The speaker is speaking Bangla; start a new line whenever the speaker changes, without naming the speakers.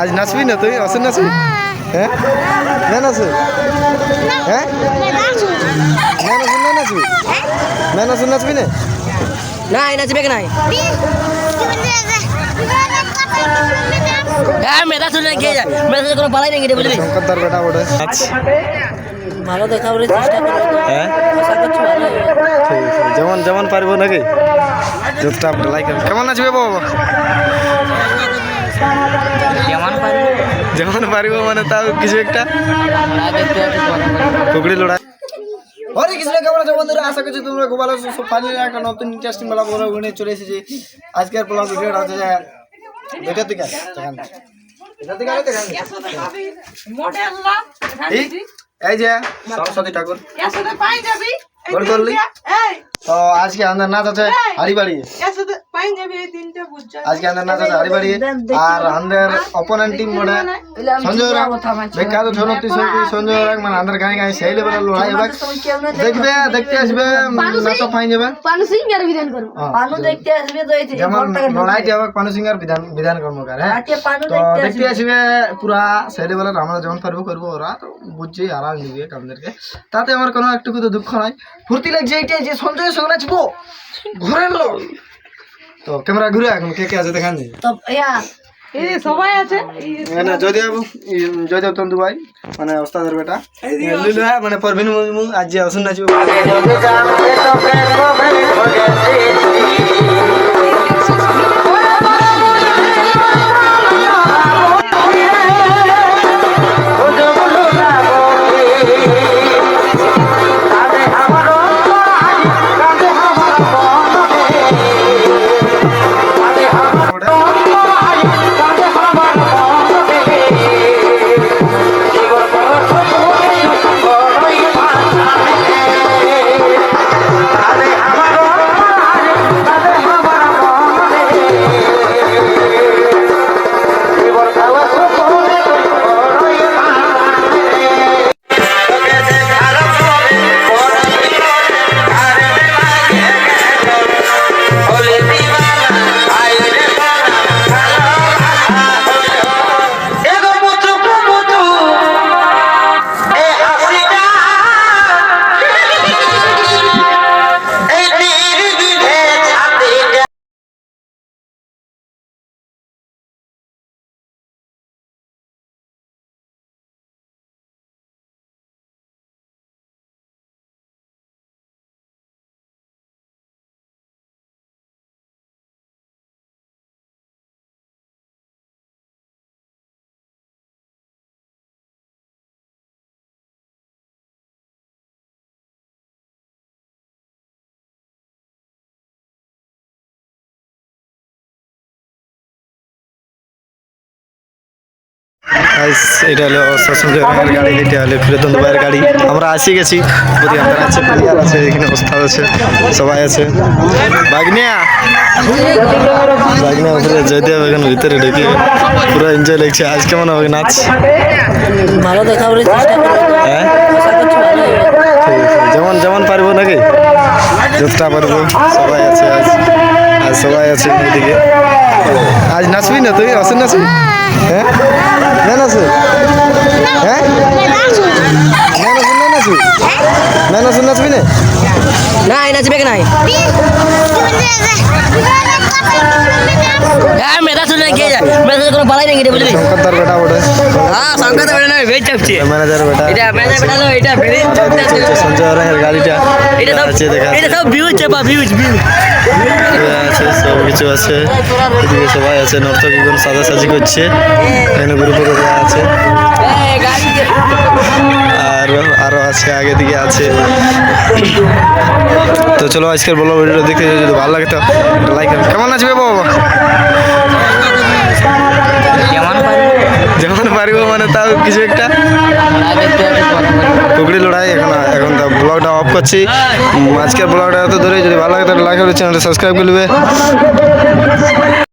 আজ নাচবি না তুই? অসুর নাচবি? হ্যাঁ? না নাচু হ্যাঁ? না নাচবি না নাচুন নাচবি না
না? এই নাচবে নাই? হ্যাঁ মেধা শুনে গিয়ে যায়? মেধা কোনো পালাই নেই রে বুঝলি?
শঙ্কর দার বেটা। ওটা
ভালো দেখা বলে চেষ্টা করো
হ্যাঁ? যেমন যেমন পারব নাকি? যতটা লাইক কেমন নাচবে বাবা? যেমন পারিব মানে তাও কিছু একটা। কুকড়ি লড়াই। হরে কৃষ্ণ কেমন আছো বন্ধুরা? আশা করছি তোমরা খুব ভালো আছো। সব ফাইনালি একটা নতুন ইন্টারেস্টিং বেলা বড় গুনে চলে এসেছি। আজকের ব্লগ ভিডিওটা হচ্ছে যে দুইটার দিকে আছে, দেখান দুইটার আছে, এই এই যে সরস্বতী ঠাকুর। গোল করলি। তো আজকে আমাদের নাচ আছে হাড়ি বাড়ি আজকে আমাদের নাচ আছে হাড়ি বাড়ি আর আমাদের অপোনেন্ট টিম মানে। সঞ্জয় রাগ বিখ্যাত ছনত্তি শিল্পী সঞ্জয় রাগ মানে আমাদের গায়ে গায়ে সেই লেভেলের লড়াই হবে দেখবে দেখতে আসবে নাচ পাই যাবে।
পানু সিংহের বিধান করব।
হ্যাঁ,
পানু দেখতে আসবে তো এই
যেমন লড়াইটি হবে পানু সিং আর বিধান বিধান কর্মকার হ্যাঁ। তো
দেখতে
আসবে। পুরা সেই লেভেলের আমরা যেমন পারব করব ওরা তো বুঝছি আরাম নিবে আমাদেরকে তাতে আমার কোনো একটুকু তো দুঃখ নাই। ফুর্তি লাগছে এইটাই যে সঞ্জয়ের সঙ্গে নাচবো ঘুরে লোক তো ক্যামেরা ঘুরে এখন কে কে আছে দেখান
তো ইয়া
মানে জয়দেব জয়দেব তন্তু ভাই মানে ওস্তাদের বেটা। লিলু হ্যাঁ মানে পরবিন মুর্মু আজ যে আসুন নাচবে গাইস, এটা হলো সঞ্জয় রায়ের গাড়ি এটা হলো ফিরতন ভাইয়ের গাড়ি। আমরা আসি গেছি। আছে আছে এখানে ওস্তাদ আছে সবাই আছে। বাগনিয়া বাগনিয়া উপরে এখন ভিতরে ঢুকে পুরো এনজয় লাগছে। আজ কেমন হবে নাচ?
ভালো দেখা চেষ্টা
হ্যাঁ? যেমন যেমন পারব নাকি? যতটা পারব সবাই আছে আজ। আজ সবাই আছে এদিকে। আজ নাচবি না তুই? অসুর নাচবি? হ্যাঁ? না আছে? হ্যাঁ? নাচবি না নাচবি না
না নাচবে নাই? হ্যাঁ মেধা শুনে গিয়ে যায়? মেধা কোনো পালাই নেই বুঝলি
শঙ্কর বেটা ওটা
হ্যাঁ সংকেত বেড়ে নয় ভেজ চাপছে
ম্যানেজার বেটা।
এটা মেধা বেটা নয় এটা ভেজ চাপছে
চলছে সঞ্জয় রায়ের গাড়িটা।
এটা সব
আছে দেখা।
এটা সব ভিউজ চাপা ভিউজ ভিউজ
আছে সব কিছু আছে। এদিকে সবাই আছে নর্তকীগণ সাদা সাজি করছে। এখানে গ্রুপে গ্রুপে আছে। আছে আগে দিকে আছে। তো চলো আজকের বলো ভিডিওটা দেখতে যদি ভালো লাগে তো লাইক কেমন আছবে বাবা? যেমন পারব মানে তাও কিছু একটা। কুকড়ি লড়াই এখন এখন তো ব্লগটা অফ করছি। আজকের ব্লগটা এত ধরে যদি ভালো লাগে তাহলে লাইক করে চ্যানেলটা সাবস্ক্রাইব করবে